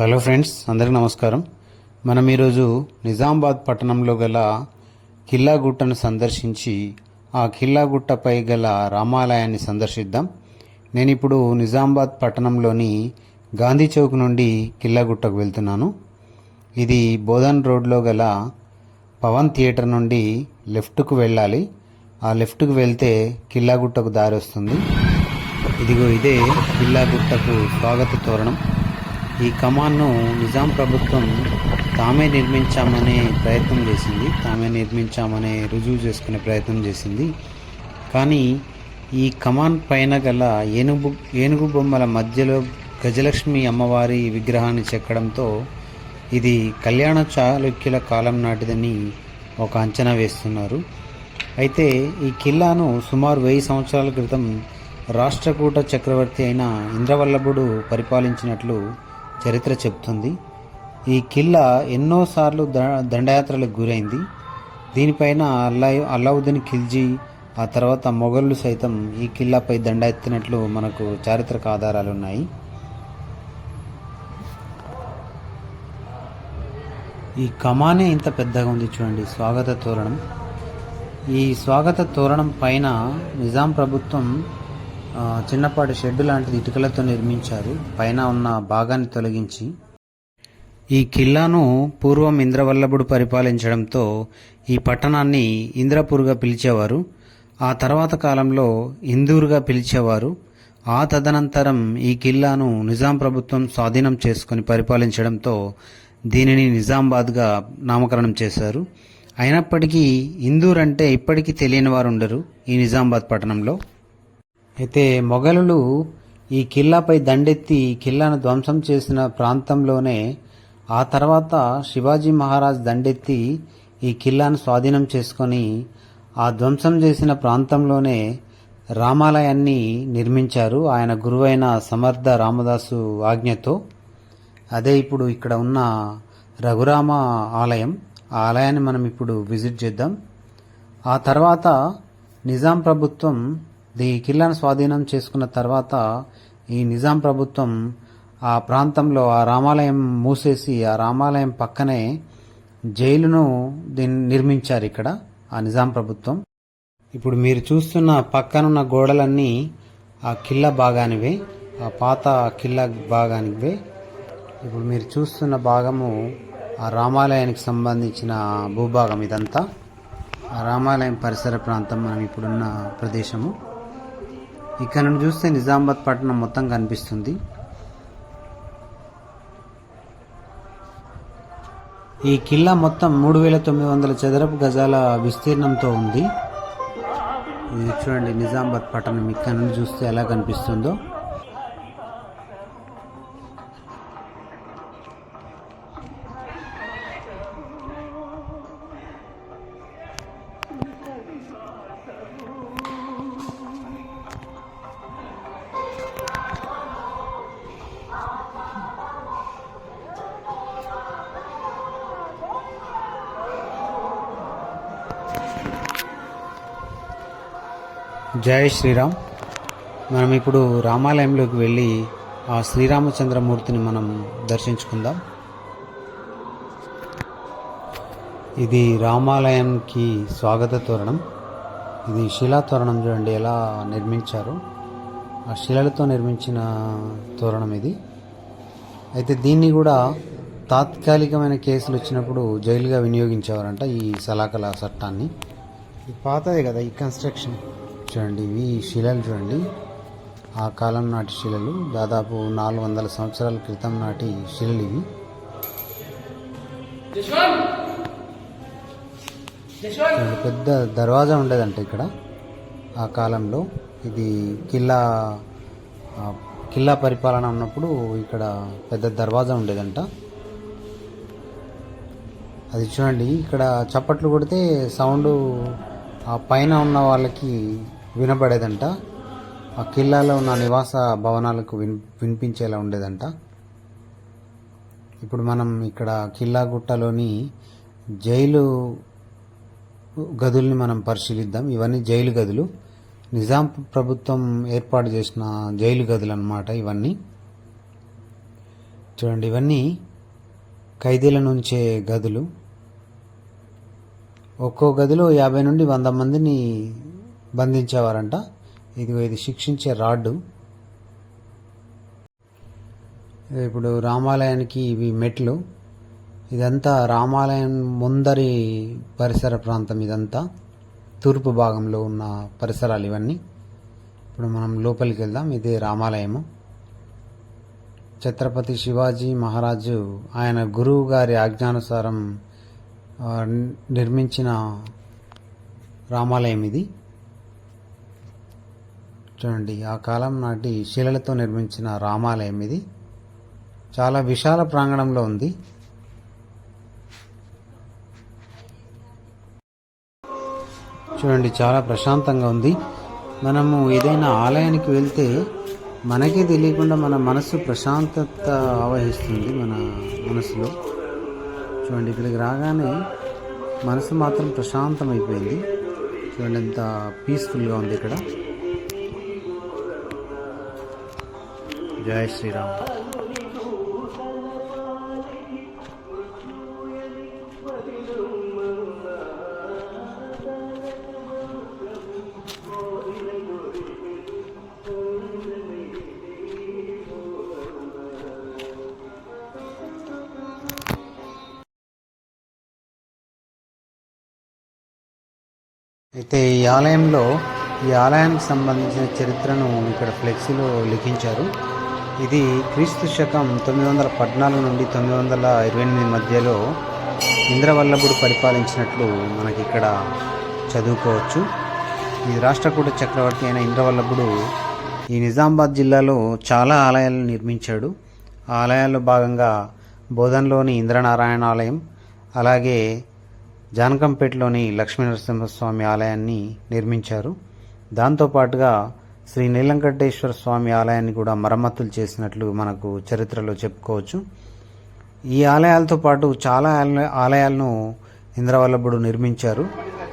Hello friends అందరికీ నమస్కారం. మనం ఈరోజు నిజామాబాద్ పట్టణంలో గల కిల్లాగుట్టను సందర్శించి ఆ కిల్లాగుట్టపై గల రామాలయాన్ని సందర్శిద్దాం. నేను ఇప్పుడు నిజామాబాద్ పట్టణంలోని గాంధీ చౌక్ నుండి కిల్లాగుట్టకు వెళ్తున్నాను. ఇది బోధన్ రోడ్లో గల పవన్ థియేటర్ నుండి లెఫ్ట్కు వెళ్ళాలి. ఆ లెఫ్ట్కు వెళ్తే కిల్లాగుట్టకు దారి వస్తుంది. ఇదిగో ఇదే కిల్లాగుట్టకు స్వాగత తోరణం. ఈ కమాన్ను నిజాం ప్రభుత్వం తామే నిర్మించామనే ప్రయత్నం చేసింది. తామే నిర్మించామనే రుజువు చేసుకునే ప్రయత్నం చేసింది. కానీ ఈ కమాన్ పైన గల ఏనుగు ఏనుగు బొమ్మల మధ్యలో గజలక్ష్మి అమ్మవారి విగ్రహాన్ని చెక్కడంతో ఇది కళ్యాణ చాళుక్యుల కాలం నాటిదని ఒక అంచనా వేస్తున్నారు. అయితే ఈ కిల్లాను సుమారు వెయ్యి సంవత్సరాల క్రితం రాష్ట్రకూట చక్రవర్తి అయిన ఇంద్రవల్లభుడు పరిపాలించినట్లు చరిత్ర చెబుతుంది. ఈ కిల్లా ఎన్నోసార్లు ద దండయాత్రలకు గురైంది. దీనిపైన అల్లా అల్లావుద్దీన్ ఖిల్జీ ఆ తర్వాత మొఘళ్ళు సైతం ఈ కిల్లాపై దండ ఎత్తినట్లు మనకు చారిత్రక ఆధారాలు ఉన్నాయి. ఈ కమానే ఇంత పెద్దగా ఉంది చూడండి స్వాగత తోరణం. ఈ స్వాగత తోరణం పైన నిజాం ప్రభుత్వం చిన్నపాటి షెడ్ లాంటిది ఇటుకలతో నిర్మించారు. పైన ఉన్న భాగాన్ని తొలగించి ఈ కిల్లాను పూర్వం ఇంద్రవల్లభుడు పరిపాలించడంతో ఈ పట్టణాన్ని ఇంద్రపూర్గా పిలిచేవారు. ఆ తర్వాత కాలంలో ఇందూరుగా పిలిచేవారు. ఆ తదనంతరం ఈ కిల్లాను నిజాం ప్రభుత్వం స్వాధీనం చేసుకొని పరిపాలించడంతో దీనిని నిజామాబాద్గా నామకరణం చేశారు. అయినప్పటికీ ఇందూర్ అంటే ఇప్పటికీ తెలియని వారు ఉండరు ఈ నిజామాబాద్ పట్టణంలో. అయితే మొఘలులు ఈ కిల్లాపై దండెత్తి కిల్లాను ధ్వంసం చేసిన ప్రాంతంలోనే ఆ తర్వాత శివాజీ మహారాజ్ దండెత్తి ఈ కిల్లాను స్వాధీనం చేసుకొని ఆ ధ్వంసం చేసిన ప్రాంతంలోనే రామాలయాన్ని నిర్మించారు ఆయన గురువైన సమర్థ రామదాసు ఆజ్ఞతో. అదే ఇప్పుడు ఇక్కడ ఉన్న రఘురామ ఆలయం. ఆ ఆలయాన్ని మనం ఇప్పుడు విజిట్ చేద్దాం. ఆ తర్వాత నిజాం ప్రభుత్వం దీ కిల్లాను స్వాధీనం చేసుకున్న తర్వాత ఈ నిజాం ప్రభుత్వం ఆ ప్రాంతంలో ఆ రామాలయం మూసేసి ఆ రామాలయం పక్కనే జైలును దీన్ని నిర్మించారు ఇక్కడ ఆ నిజాం ప్రభుత్వం. ఇప్పుడు మీరు చూస్తున్న పక్కనున్న గోడలన్నీ ఆ కిల్లా భాగానివే ఆ పాత కిల్లా భాగానివే. ఇప్పుడు మీరు చూస్తున్న భాగము ఆ రామాలయానికి సంబంధించిన భూభాగం ఇదంతా. ఆ రామాలయం పరిసర ప్రాంతం మనం ఇప్పుడున్న ప్రదేశము. ఇక్కడ నుండి చూస్తే నిజామాబాద్ పట్టణం మొత్తం కనిపిస్తుంది. ఈ కిల్లా మొత్తం మూడు వేల తొమ్మిది వందల చదరపు గజాల విస్తీర్ణంతో ఉంది. ఇది చూడండి నిజామాబాద్ పట్టణం ఇక్కడ నుండి చూస్తే ఎలా కనిపిస్తుందో. జై శ్రీరామ్. మనం ఇప్పుడు రామాలయంలోకి వెళ్ళి ఆ శ్రీరామచంద్రమూర్తిని మనం దర్శించుకుందాం. ఇది రామాలయంకి స్వాగత తోరణం. ఇది శిలా తోరణం చూడండి ఎలా నిర్మించారు. ఆ శిలలతో నిర్మించిన తోరణం ఇది. అయితే దీన్ని కూడా తాత్కాలికమైన కేసులు వచ్చినప్పుడు జైలుగా వినియోగించేవారంట ఈ సలాకల చట్టాన్ని. ఇది పాతదే కదా ఈ కన్స్ట్రక్షన్. చూడండి ఇవి శిలలు చూడండి. ఆ కాలం నాటి శిలలు దాదాపు నాలుగు వందల సంవత్సరాల క్రితం నాటి శిలలు ఇవి. పెద్ద దర్వాజా ఉండేదంట ఇక్కడ. ఆ కాలంలో ఇది కిల్లా కిల్లా పరిపాలన ఉన్నప్పుడు ఇక్కడ పెద్ద దర్వాజా ఉండేదంట. అది చూడండి ఇక్కడ చప్పట్లు కొడితే సౌండ్ ఆ పైన ఉన్న వాళ్ళకి వినబడేదంట. ఆ కిల్లాలో ఉన్న నివాస భవనాలకు విన్ వినిపించేలా ఉండేదంట. ఇప్పుడు మనం ఇక్కడ కిల్లా గుట్టలోని జైలు గదుల్ని మనం పరిశీలిద్దాం. ఇవన్నీ జైలు గదులు. నిజాం ప్రభుత్వం ఏర్పాటు చేసిన జైలు గదులు అన్నమాట ఇవన్నీ. చూడండి ఇవన్నీ ఖైదీల నుంచే గదులు. ఒక్కో గదిలో యాభై నుండి వంద మందిని బంధించేవారంట. ఇదిగో ఇది శిక్షించే రాడ్డు. ఇప్పుడు రామాలయానికి ఇవి మెట్లు. ఇదంతా రామాలయం ముందరి పరిసర ప్రాంతం ఇదంతా. తూర్పు భాగంలో ఉన్న పరిసరాలు ఇవన్నీ. ఇప్పుడు మనం లోపలికి వెళ్దాం. ఇది రామాలయము. ఛత్రపతి శివాజీ మహారాజు ఆయన గురువు గారి ఆజ్ఞానుసారం నిర్మించిన రామాలయం ఇది. చూడండి ఆ కాలం నాటి శిలలతో నిర్మించిన రామాలయం ఇది. చాలా విశాల ప్రాంగణంలో ఉంది. చూడండి చాలా ప్రశాంతంగా ఉంది. మనము ఏదైనా ఆలయానికి వెళ్తే మనకే తెలియకుండా మన మనసు ప్రశాంతత ఆవహిస్తుంది మన మనసులో చూడండి ఇక్కడికి రాగానే మనసు మాత్రం ప్రశాంతమైపోయింది. చూడండి ఎంత పీస్ఫుల్గా ఉంది ఇక్కడ. జై శ్రీరామ్. అయితే ఈ ఆలయంలో ఈ ఆలయానికి సంబంధించిన చరిత్రను ఇక్కడ ఫ్లెక్సీలో లిఖించారు. ఇది క్రీస్తు శకం తొమ్మిది వందల పద్నాలుగు నుండి తొమ్మిది వందల ఇరవై ఎనిమిది మధ్యలో ఇంద్రవల్లభుడు పరిపాలించినట్లు మనకి ఇక్కడ చదువుకోవచ్చు. ఈ రాష్ట్రకూట చక్రవర్తి అయిన ఇంద్రవల్లభుడు ఈ నిజామాబాద్ జిల్లాలో చాలా ఆలయాలను నిర్మించాడు. ఆ ఆలయాల్లో భాగంగా బోధన్లోని ఇంద్రనారాయణ ఆలయం అలాగే జానకంపేటలోని లక్ష్మీనరసింహస్వామి ఆలయాన్ని నిర్మించారు. దాంతోపాటుగా శ్రీ నీలంకటేశ్వర స్వామి ఆలయాన్ని కూడా మరమ్మతులు చేసినట్లు మనకు చరిత్రలో చెప్పుకోవచ్చు. ఈ ఆలయాలతో పాటు చాలా ఆలయాలను ఇంద్రవల్లభుడు నిర్మించారు.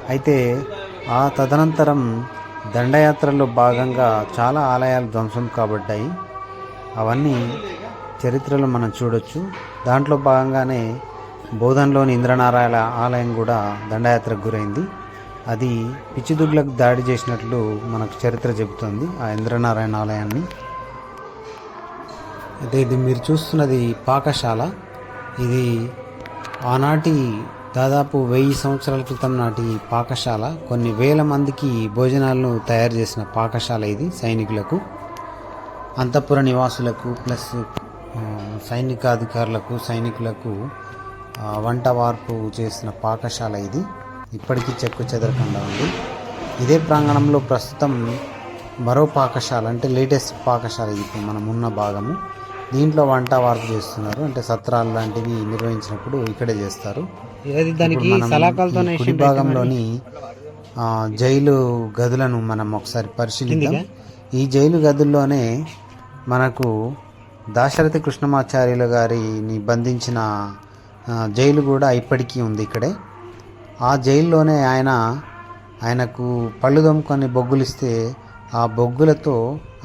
అయితే ఆ తదనంతరం దండయాత్రలో భాగంగా చాలా ఆలయాలు ధ్వంసం కాబడ్డాయి. అవన్నీ చరిత్రలో మనం చూడొచ్చు. దాంట్లో భాగంగానే బోధన్లోని ఇంద్రనారాయణ ఆలయం కూడా దండయాత్రకు గురైంది. అది పిచ్చిదుడ్లకు దాడి చేసినట్లు మనకు చరిత్ర చెబుతుంది ఆ ఇంద్రనారాయణ ఆలయాన్ని. అయితే ఇది మీరు చూస్తున్నది పాకశాల ఇది ఆనాటి దాదాపు వెయ్యి సంవత్సరాల క్రితం నాటి పాకశాల కొన్ని వేల మందికి భోజనాలను తయారు చేసిన పాకశాల ఇది సైనికులకు. అంతఃపుర నివాసులకు ప్లస్ సైనికాధికారులకు సైనికులకు వంట వార్పు చేసిన పాకశాల ఇది. ఇప్పటికీ చెక్కు చెదరకుండా ఉంది. ఇదే ప్రాంగణంలో ప్రస్తుతం మరో పాకశాల అంటే లేటెస్ట్ పాకశాల ఇది ఇప్పుడు మనం ఉన్న భాగము. దీంట్లో వంట వార్పు చేస్తున్నారు. అంటే సత్రాలు లాంటివి నిర్వహించినప్పుడు ఇక్కడే చేస్తారు. కుడి భాగంలోని జైలు గదులను మనం ఒకసారి పరిశీలిద్దాం. ఈ జైలు గదుల్లోనే మనకు దాశరథి కృష్ణమాచార్యులు గారిని బంధించిన జైలు కూడా ఇప్పటికీ ఉంది ఇక్కడే. ఆ జైల్లోనే ఆయన ఆయనకు పళ్ళు దొమ్ముకొని బొగ్గులు ఇస్తే ఆ బొగ్గులతో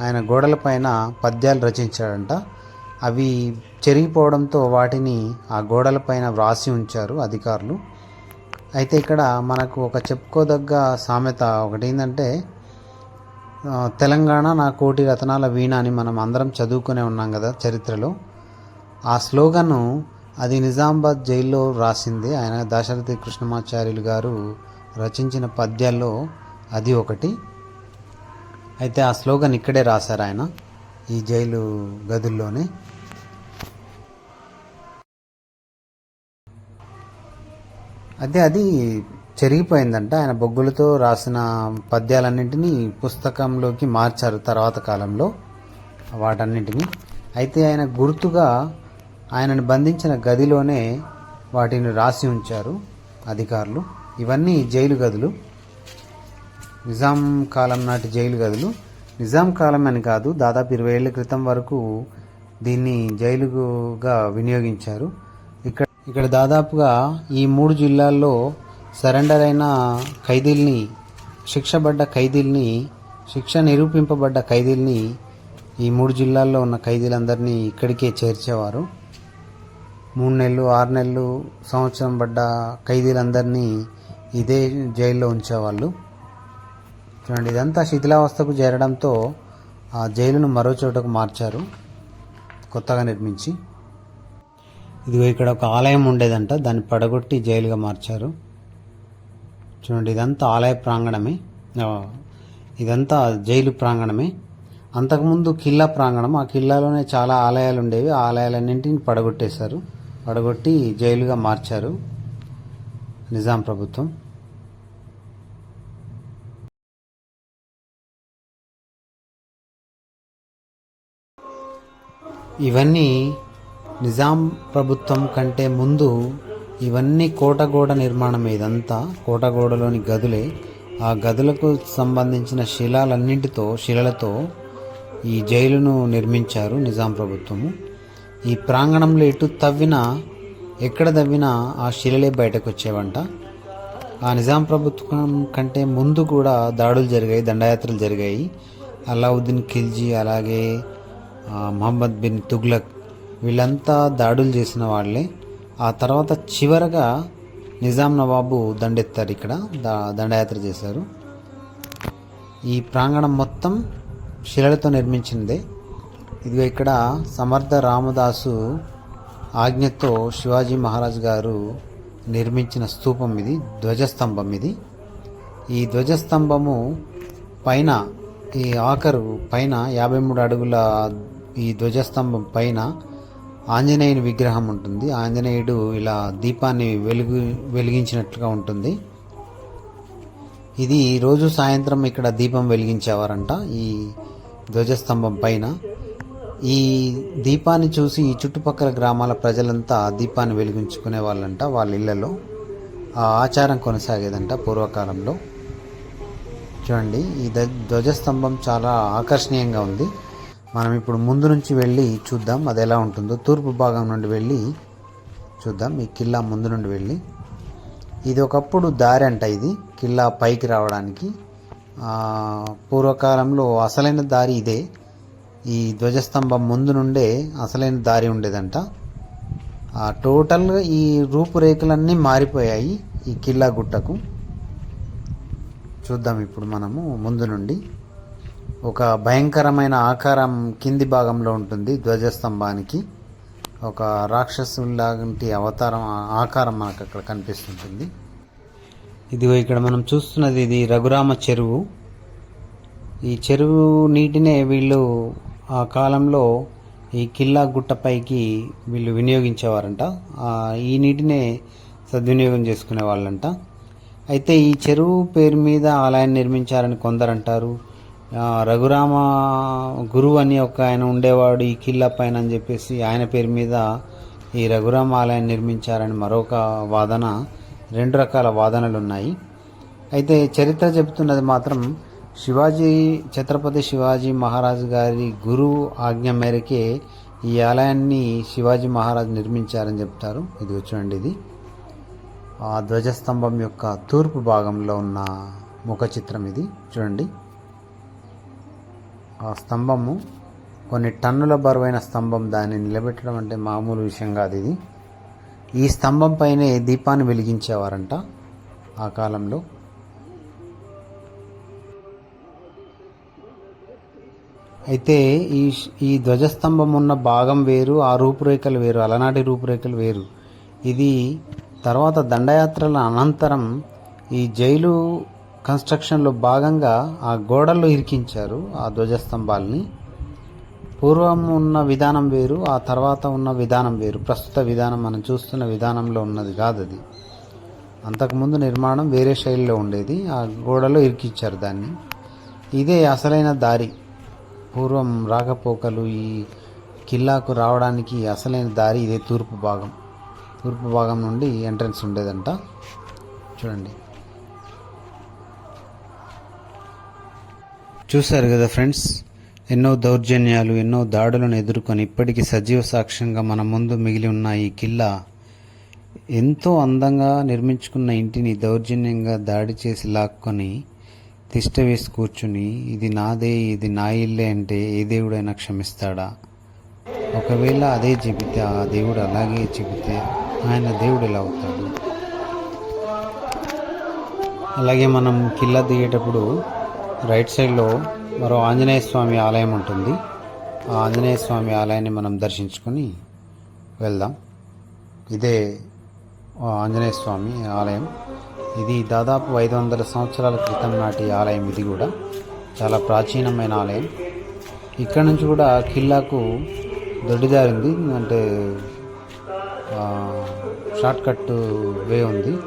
ఆయన గోడలపైన పద్యాలు రచించాడంట. అవి చెరిగిపోవడంతో వాటిని ఆ గోడలపైన వ్రాసి ఉంచారు అధికారులు. అయితే ఇక్కడ మనకు ఒక చెప్పుకోదగ్గ సామెత ఒకటి ఏంటంటే తెలంగాణ నా కోటి రతనాల వీణ అని మనం అందరం చదువుకునే ఉన్నాం కదా చరిత్రలో. ఆ స్లోగను అది నిజామాబాద్ జైల్లో రాసింది. ఆయన దాశరథి కృష్ణమాచార్యులు గారు రచించిన పద్యాల్లో అది ఒకటి. అయితే ఆ స్లోగన్ ఇక్కడే రాశారు ఆయన ఈ జైలు గదుల్లోనే. అయితే అది చెరిగిపోయిందంట. ఆయన బొగ్గులతో రాసిన పద్యాలన్నింటినీ పుస్తకంలోకి మార్చారు తర్వాత కాలంలో వాటన్నింటినీ. అయితే ఆయన గుర్తుగా ఆయనను బంధించిన గదిలోనే వాటిని రాసి ఉంచారు అధికారులు. ఇవన్నీ జైలు గదులు. నిజాం కాలం నాటి జైలు గదులు. నిజాం కాలం అని కాదు దాదాపు ఇరవై ఏళ్ళ క్రితం వరకు దీన్ని జైలుగా వినియోగించారు. ఇక్కడ ఇక్కడ దాదాపుగా ఈ మూడు జిల్లాల్లో సరెండర్ అయిన ఖైదీల్ని శిక్షబడ్డ ఖైదీల్ని శిక్ష నిరూపింపబడ్డ ఖైదీల్ని ఈ మూడు జిల్లాల్లో ఉన్న ఖైదీలందరినీ ఇక్కడికే చేర్చేవారు. మూడు నెలలు ఆరు నెలలు సంవత్సరం పడ్డ ఖైదీలందరినీ ఇదే జైల్లో ఉంచేవాళ్ళు. చూడండి ఇదంతా శిథిలావస్థకు చేరడంతో ఆ జైలును మరో చోటకు మార్చారు కొత్తగా నిర్మించి. ఇదిగో ఇక్కడ ఒక ఆలయం ఉండేదంట దాన్ని పడగొట్టి జైలుగా మార్చారు. చూడండి ఇదంతా ఆలయ ప్రాంగణమే. ఇదంతా జైలు ప్రాంగణమే. అంతకుముందు కిల్లా ప్రాంగణం ఆ కిల్లాలోనే చాలా ఆలయాలు ఉండేవి ఆ ఆలయాలన్నింటిని పడగొట్టేశారు. పడగొట్టి జైలుగా మార్చారు నిజాం ప్రభుత్వం. ఇవన్నీ నిజాం ప్రభుత్వం కంటే ముందు ఇవన్నీ కోటగోడ నిర్మాణం ఇదంతా కోటగోడలోని గదులే. ఆ గదులకు సంబంధించిన శిలాలన్నింటితో శిలలతో ఈ జైలును నిర్మించారు నిజాం ప్రభుత్వము. ఈ ప్రాంగణంలో ఎటు తవ్వినా ఎక్కడ తవ్వినా ఆ శిలలే బయటకు వచ్చేవంట ఆ నిజాం ప్రభుత్వం కంటే ముందు కూడా దాడులు జరిగాయి దండయాత్రలు జరిగాయి. అలావుద్దీన్ ఖిల్జీ అలాగే మహమ్మద్ బిన్ తుగ్లక్ వీళ్ళంతా దాడులు చేసిన వాళ్ళే. ఆ తర్వాత చివరగా నిజాం నవాబు దండెత్తారు ఇక్కడ దా దండయాత్ర చేశారు. ఈ ప్రాంగణం మొత్తం శిలలతో నిర్మించిందే. ఇదిగో ఇక్కడ సమర్థ రామదాసు ఆజ్ఞతో శివాజీ మహారాజ్ గారు నిర్మించిన స్తూపం ఇది ధ్వజస్తంభం ఇది. ఈ ధ్వజస్తంభము పైన ఈ ఆఖరు పైన యాభై మూడు అడుగుల ఈ ధ్వజస్తంభం పైన ఆంజనేయుని విగ్రహం ఉంటుంది. ఆంజనేయుడు ఇలా దీపాన్ని వెలుగు వెలిగించినట్లుగా ఉంటుంది. ఇది రోజు సాయంత్రం ఇక్కడ దీపం వెలిగించేవారంట. ఈ ధ్వజస్తంభం పైన ఈ దీపాన్ని చూసి ఈ చుట్టుపక్కల గ్రామాల ప్రజలంతా దీపాన్ని వెలిగించుకునే వాళ్ళంట వాళ్ళ ఇళ్ళలో ఆ ఆచారం కొనసాగేదంట పూర్వకాలంలో. చూడండి ఈ ద ధ్వజస్తంభం చాలా ఆకర్షణీయంగా ఉంది. మనం ఇప్పుడు ముందు నుంచి వెళ్ళి చూద్దాం అది ఎలా ఉంటుందో. తూర్పు భాగం నుండి వెళ్ళి చూద్దాం ఈ కిల్లా ముందు నుండి వెళ్ళి. ఇది ఒకప్పుడు దారి అంట ఇది కిల్లా పైకి రావడానికి. పూర్వకాలంలో అసలైన దారి ఇదే. ఈ ధ్వజస్తంభం ముందు నుండే అసలైన దారి ఉండేదంట. ఆ, టోటల్గా ఈ రూపురేఖలన్నీ మారిపోయాయి ఈ కిల్లా గుట్టకు. చూద్దాం ఇప్పుడు మనము ముందు నుండి. ఒక భయంకరమైన ఆకారం కింది భాగంలో ఉంటుంది ధ్వజస్తంభానికి. ఒక రాక్షసులాంటి అవతారం ఆకారం మనకు అక్కడ కనిపిస్తుంటుంది. ఇదిగో ఇక్కడ మనం చూస్తున్నది ఇది రఘురామ చెరువు. ఈ చెరువు నీటినే వీళ్ళు ఆ కాలంలో ఈ కిల్లా గుట్టపైకి వీళ్ళు వినియోగించేవారంట. ఈ నీటినే సద్వినియోగం చేసుకునే వాళ్ళంట. అయితే ఈ చెరువు పేరు మీద ఆలయాన్ని నిర్మించారని కొందరు అంటారు రఘురామ గురువు అని ఒక ఆయన ఉండేవాడు ఈ కిల్లా పైన అని చెప్పేసి ఆయన పేరు మీద ఈ రఘురామ ఆలయాన్ని నిర్మించారని మరొక వాదన రెండు రకాల వాదనలు ఉన్నాయి అయితే చరిత్ర చెబుతున్నది మాత్రం శివాజీ ఛత్రపతి శివాజీ మహారాజు గారి గురువు ఆజ్ఞ మేరకే ఈ ఆలయాన్ని శివాజీ మహారాజు నిర్మించారని చెప్తారు. ఇది చూడండి ఇది. ఆ ధ్వజస్తంభం యొక్క తూర్పు భాగంలో ఉన్న ముఖ చిత్రం ఇది. చూడండి. ఆ స్తంభము కొన్ని టన్నుల బరువైన స్తంభం. దాన్ని నిలబెట్టడం అంటే మామూలు విషయం కాదు ఇది. ఈ స్తంభం పైనే దీపాన్ని వెలిగించేవారంట ఆ కాలంలో. అయితే ఈ ఈ ధ్వజస్తంభం ఉన్న భాగం వేరు ఆ రూపురేఖలు వేరు అలనాటి రూపురేఖలు వేరు. ఇది తర్వాత దండయాత్రల అనంతరం ఈ జైలు కన్స్ట్రక్షన్లో భాగంగా ఆ గోడల్లో ఇరికించారు ఆ ధ్వజస్తంభాల్ని. పూర్వం ఉన్న విధానం వేరు ఆ తర్వాత ఉన్న విధానం వేరు. ప్రస్తుత విధానం మనం చూస్తున్న విధానంలో ఉన్నది కాదు అది అంతకుముందు నిర్మాణం వేరే శైలిలో ఉండేది ఆ గోడలో ఇరికిచ్చారు దాన్ని. ఇదే అసలైన దారి. పూర్వం రాకపోకలు ఈ కిల్లాకు రావడానికి అసలైన దారి ఇదే తూర్పు భాగం. తూర్పు భాగం నుండి ఎంట్రన్స్ ఉండేదంట. చూడండి. చూశారు కదా ఫ్రెండ్స్? ఎన్నో దౌర్జన్యాలు ఎన్నో దాడులను ఎదుర్కొని ఇప్పటికీ సజీవ సాక్ష్యంగా మన ముందు మిగిలి ఉన్న ఈ కిల్లా ఎంతో అందంగా నిర్మించుకున్న ఇంటిని దౌర్జన్యంగా దాడి చేసి లాక్కొని తిష్ట వేసి కూర్చుని ఇది నాదే ఇది నా ఇల్లే అంటే ఏ దేవుడైనా క్షమిస్తాడా? ఒకవేళ అదే చెబితే ఆ దేవుడు అలాగే చెబితే ఆయన దేవుడు ఎలా అవుతాడు? అలాగే మనం కిల్ల దిగేటప్పుడు రైట్ సైడ్లో మరో ఆంజనేయ స్వామి ఆలయం ఉంటుంది. ఆ ఆంజనేయ స్వామి ఆలయాన్ని మనం దర్శించుకొని వెళ్దాం. ఇదే ఆంజనేయ స్వామి ఆలయం. ఇది దాదాపు ఐదు వందల సంవత్సరాల క్రితం నాటి ఆలయం. ఇది కూడా చాలా ప్రాచీనమైన ఆలయం. ఇక్కడ నుంచి కూడా కిల్లాకు దొడ్డిదారింది. అంటే షార్ట్కట్ వే ఉంది.